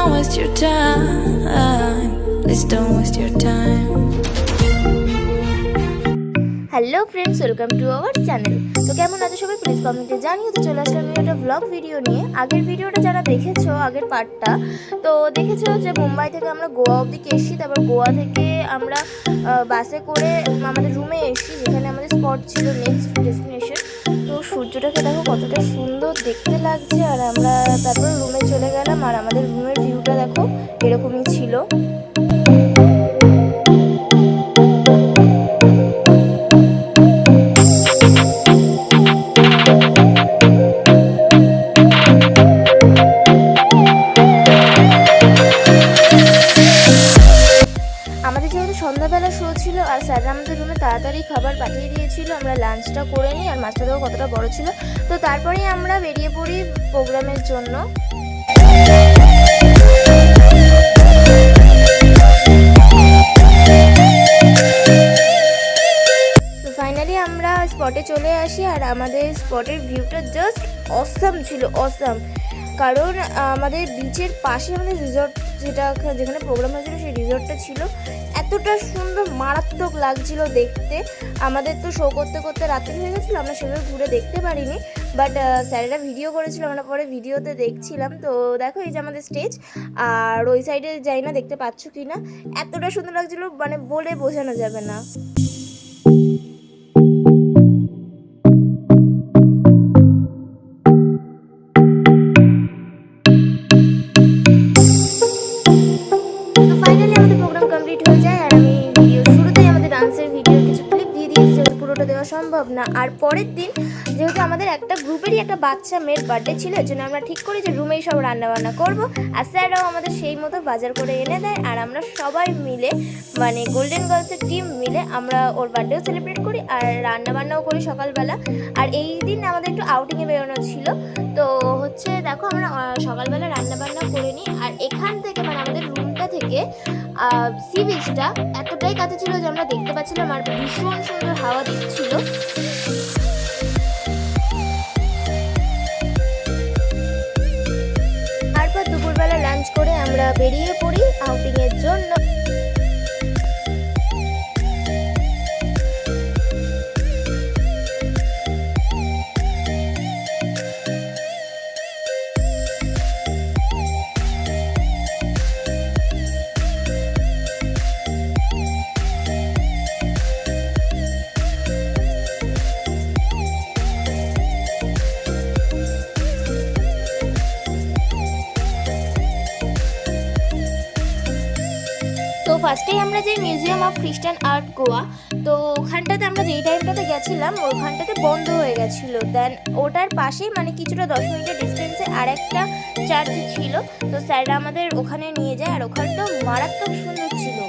don't waste your time. Please don't waste your time. Hello friends welcome to our channel তো কেমন আছো সবাই? Please কমেন্টে জানিয়ে তো চলে আসলাম একটা ব্লগ ভিডিও নিয়ে। আগের ভিডিওটা যারা দেখেছ, আগের পার্টটা তো দেখেছ যে মুম্বাই থেকে আমরা গোয়া অবধিকে এসেছি? তারপর গোয়া থেকে আমরা বাসে করে আমাদের রুমে এসেছি, যেখানে আমাদের স্পট ছিল নেক্সট ডেস্টিনেশন সূর্যটাকে দেখো কতটা সুন্দর দেখতে লাগছে। আর আমরা তারপর রুমে চলে গেলাম, আর আমাদের রুমের ভিউটা দেখো এরকমই ছিল। তো তারপরেই আমরা বেরিয়ে পড়ি প্রোগ্রামের জন্য। আমরা স্পটে চলে আসি আর আমাদের স্পটের ভিউটা জাস্ট অসাম ছিল অসাম কারণ আমাদের বিচের পাশে আমাদের রিসর্ট যেটা যেখানে প্রোগ্রাম হয়েছিল, সেই রিসর্টটা ছিল। এতটা সুন্দর, মারাত্মক লাগছিল দেখতে। আমাদের তো শো করতে করতে রাত্রি হয়ে গেছিল, আমরা সেভাবে ঘুরে দেখতে পারিনি। বাট স্যারেরা ভিডিও করেছিল, আমরা পরে ভিডিওতে দেখছিলাম। তো দেখো, এই যে আমাদের স্টেজ আর ওই সাইডে যাই না, দেখতে পাচ্ছ কি না এতটা সুন্দর লাগছিল মানে বলে বোঝানো যাবে না। সম্ভব না। আর পরের দিন যেহেতু আমাদের একটা গ্রুপেরই একটা বাচ্চা মেয়ের বার্থডে ছিল এর জন্য আমরা ঠিক করি যে রুমেই সব রান্নাবান্না করব। আর স্যাররাও আমাদের সেই মতো বাজার করে এনে দেয়। আর আমরা সবাই মিলে মানে গোল্ডেন গার্লসের টিম মিলে আমরা ওর বার্থডেও সেলিব্রেট করি আর রান্নাবান্নাও করি সকালবেলা। আর এই দিন আমাদের একটু আউটিংয়ে বেরোনো ছিল। তো হচ্ছে দেখো আমরা সকালবেলা রান্নাবান্না করে নিই। আর এখান থেকে মানে আমাদের রুমটা থেকে সি বিচটা এতটাই কাছে ছিল যে আমরা দেখতে পাচ্ছিলাম আর ভীষণ সুন্দর হাওয়া আমরা বেরিয়ে পড়ি আউটিংয়ের জন্য। যে museum of Christian art Goa তো ওখানটাতে আমরা যেই টাইমটাতে গেছিলাম, ওখানটাতে বন্ধ হয়ে গেছিল। দেন ওটার পাশেই মানে কিছুটা দশ মিনিটের ডিস্টেন্সে আর একটা চার্চ ছিল। তো স্যাররা আমাদের ওখানে নিয়ে যায়, আর ওখানটাও মারাত্মক সুন্দর ছিল।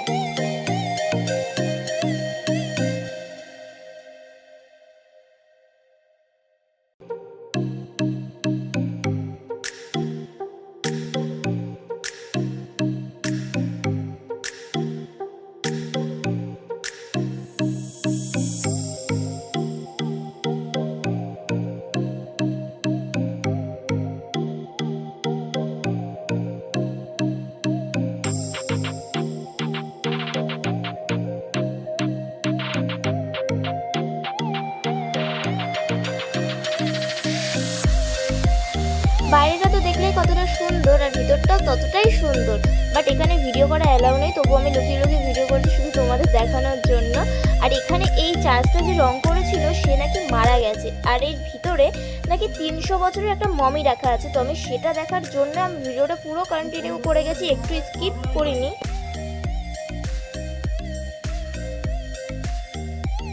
সুন্দর আর ভিতরটাও ততটাই সুন্দর। বাট এখানে ভিডিও করা অ্যালাউ নেই তবুও আমি লুকিয়ে লুকিয়ে ভিডিও করছি শুধু তোমাদের দেখানোর জন্য। আর এখানে এই চার্চটা যে রং করেছিল, সে নাকি মারা গেছে। আর এর ভিতরে নাকি তিনশো বছরের একটা মমি রাখা আছে। তো আমি সেটা দেখার জন্য আমি ভিডিওটা পুরো কন্টিনিউ করে গেছি, একটু স্কিপ করিনি।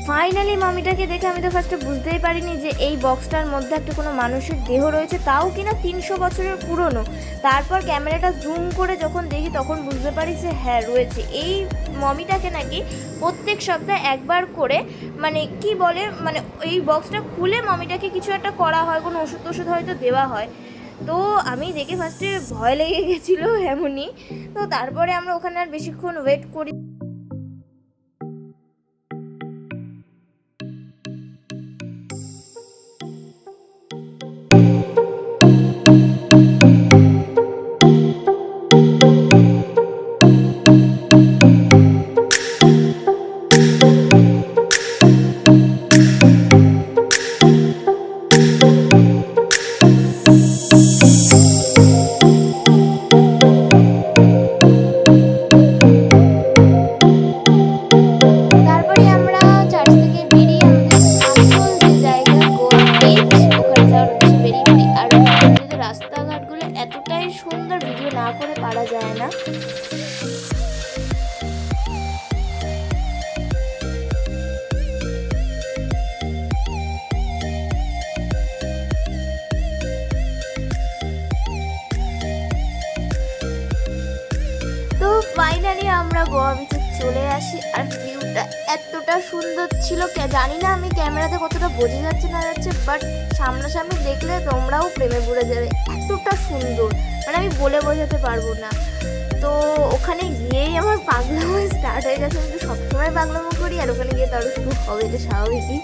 ফাইনালি মামিটাকে দেখে আমি তো ফার্স্টে বুঝতেই পারিনি যে এই বক্সটার মধ্যে একটা কোনো মানুষের দেহ রয়েছে, তাও কিনা তিনশো বছরের পুরনো। তারপর ক্যামেরাটা জুম করে যখন দেখি, তখন বুঝতে পারি যে হ্যাঁ রয়েছে। এই মমিটাকে নাকি প্রত্যেক সপ্তাহে একবার করে মানে কি বলে মানে এই বক্সটা খুলে মমিটাকে কিছু একটা করা হয়, কোনো ওষুধ টষুধ হয়তো দেওয়া হয়। তো আমি দেখে ফার্স্টে ভয় লেগে গেছিল এমনই। তো তারপরে আমরা ওখানে আর বেশিক্ষণ ওয়েট করি আমরা গোয়া বিচে চলে আসি। আর ভিউটা এতটা সুন্দর ছিল জানি না আমি ক্যামেরাতে কতটা বোঝা যাচ্ছে না যাচ্ছে বাট সামনাসামনি দেখলে তোমরাও প্রেমে পড়ে যাবে। এতটা সুন্দর। মানে আমি বলে বোঝাতে পারব না। তো ওখানে গিয়েই আমার পাগলামো স্টার্ট হয়ে গেছে। আমি সবসময় পাগলামো করি, আর ওখানে গিয়ে তো আরও শুরু হবে, এটা স্বাভাবিকই।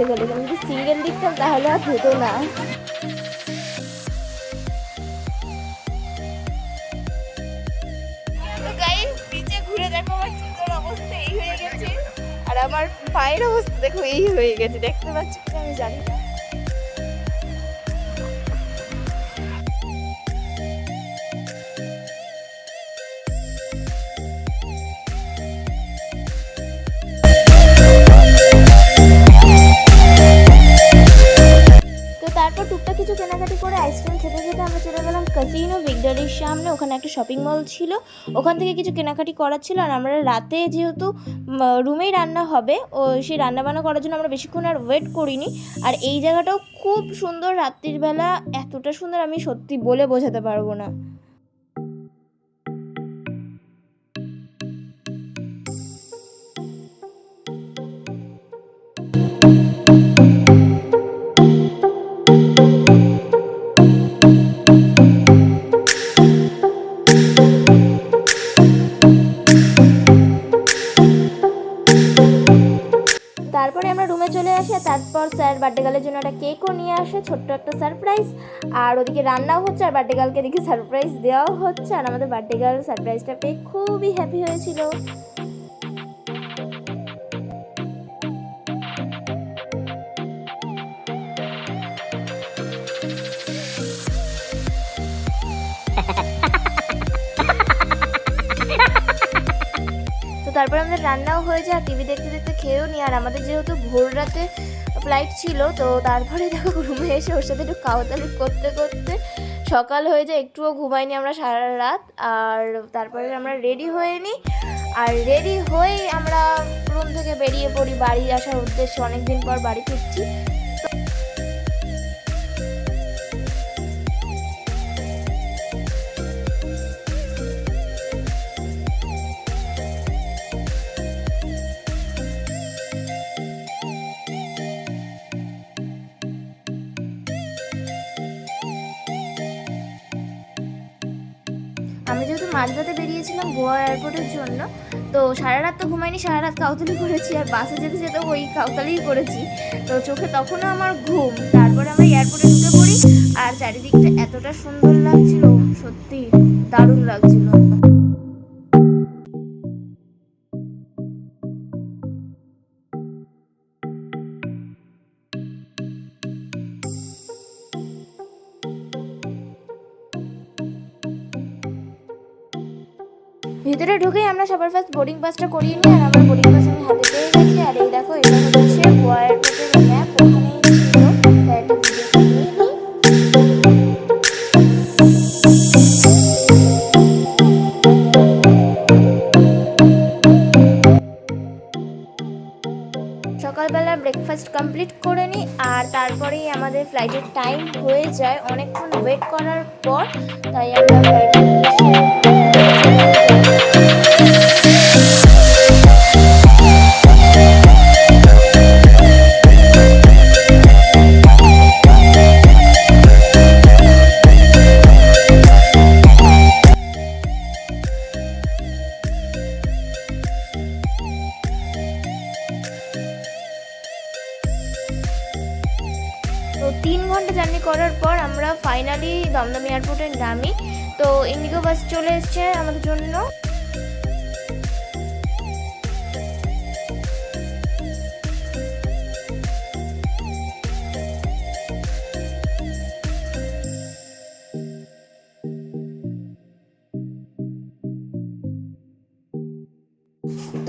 ধুয়ে গেল। আমি যদি সিঙ্গেল লিখতাম তাহলে আর হতো না। আর আমার পায়ের অবস্থা দেখো এই হয়ে গেছে। দেখতে পাচ্ছি আমি জানি না। খেতে আমরা চলে গেলাম কাসিনো ভিক্টোরির সামনে। ওখানে একটা শপিং মল ছিল। ওখান থেকে কিছু কেনাকাটি করার ছিল। আর আমরা রাতে যেহেতু রুমেই রান্না হবে, ও সেই রান্না বান্না করার জন্য আমরা বেশিক্ষণ আর ওয়েট করিনি। আর এই জায়গাটাও খুব সুন্দর। রাত্রির বেলা এতটা সুন্দর আমি সত্যি বলে বোঝাতে পারব না। বার্থডে গার্লের জন্য একটা কেকও নিয়ে আসে, ছোট্ট একটা সারপ্রাইজ আর ওদিকে রান্নাও হচ্ছে, আর বার্থডে গার্লকে এদিকে সারপ্রাইজ দেওয়াও হচ্ছে। আর আমাদের বার্থডে গার্ল সারপ্রাইজটা পেয়ে খুবই হ্যাপি হয়েছিল। তো তারপর আমাদের রান্নাও হয়ে যায় টিভি দেখতে দেখতে খেয়েও নি। আর আমাদের যেহেতু ভোর রাতে ফ্লাইট ছিল, তো তারপরে দেখো রুমে এসে ওর সাথে একটু কাউতালি করতে করতে সকাল হয়ে যায়, একটুও ঘুমাইনি আমরা সারা রাত, আর তারপরে আমরা রেডি হয়ে নিই আর রেডি হয়েই আমরা রুম থেকে বেরিয়ে পড়ি বাড়ি আসার উদ্দেশ্যে অনেক দিন পর বাড়ি ফিরছি। আমরা যেহেতু মাঝরাতে বেরিয়েছিলাম গোয়া এয়ারপোর্টের জন্য, তো সারা রাত তো ঘুমাইনি, সারা রাত কাউতালি করেছি, আর বাসে যেতে যেতে ওই কাউতালিই করেছি। তো চোখে তখনও আমার ঘুম, তারপরে আমরা এয়ারপোর্টে ঢুকে পড়ি, আর চারিদিকটা এতটা সুন্দর লাগছিল, সত্যি দারুণ লাগছিল। ভিতরে ঢুকেই আমরা সবার ফার্স্ট বোর্ডিং পাসটা করিয়ে নিই আর আমার বোর্ডিং পাস আমি হাতে পেয়ে গেছি। আর এই দেখো, এটা হচ্ছে সকালবেলা ব্রেকফাস্ট কমপ্লিট করে নিই আর তারপরেই আমাদের ফ্লাইটের টাইম হয়ে যায়। অনেকক্ষণ ওয়েট করার পর তাই আমরা ঘণ্টা জার্নি করার পর আমরা ফাইনালি দমদম এয়ারপোর্টে নামি। তো ইন্ডিগো বাস চলে এসছে আমাদের জন্য।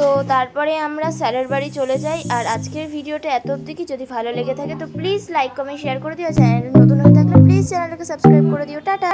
তো তারপরে আমরা স্যারের বাড়ি চলে যাই। আর আজকের ভিডিওটা এত অব্দি কি? যদি ভালো লেগে থাকে তো প্লিজ লাইক কমেন্ট শেয়ার করে দিও। চ্যানেল নতুন হয়ে থাকলে প্লিজ চ্যানেলটাকে সাবস্ক্রাইব করে দিও। টাটা!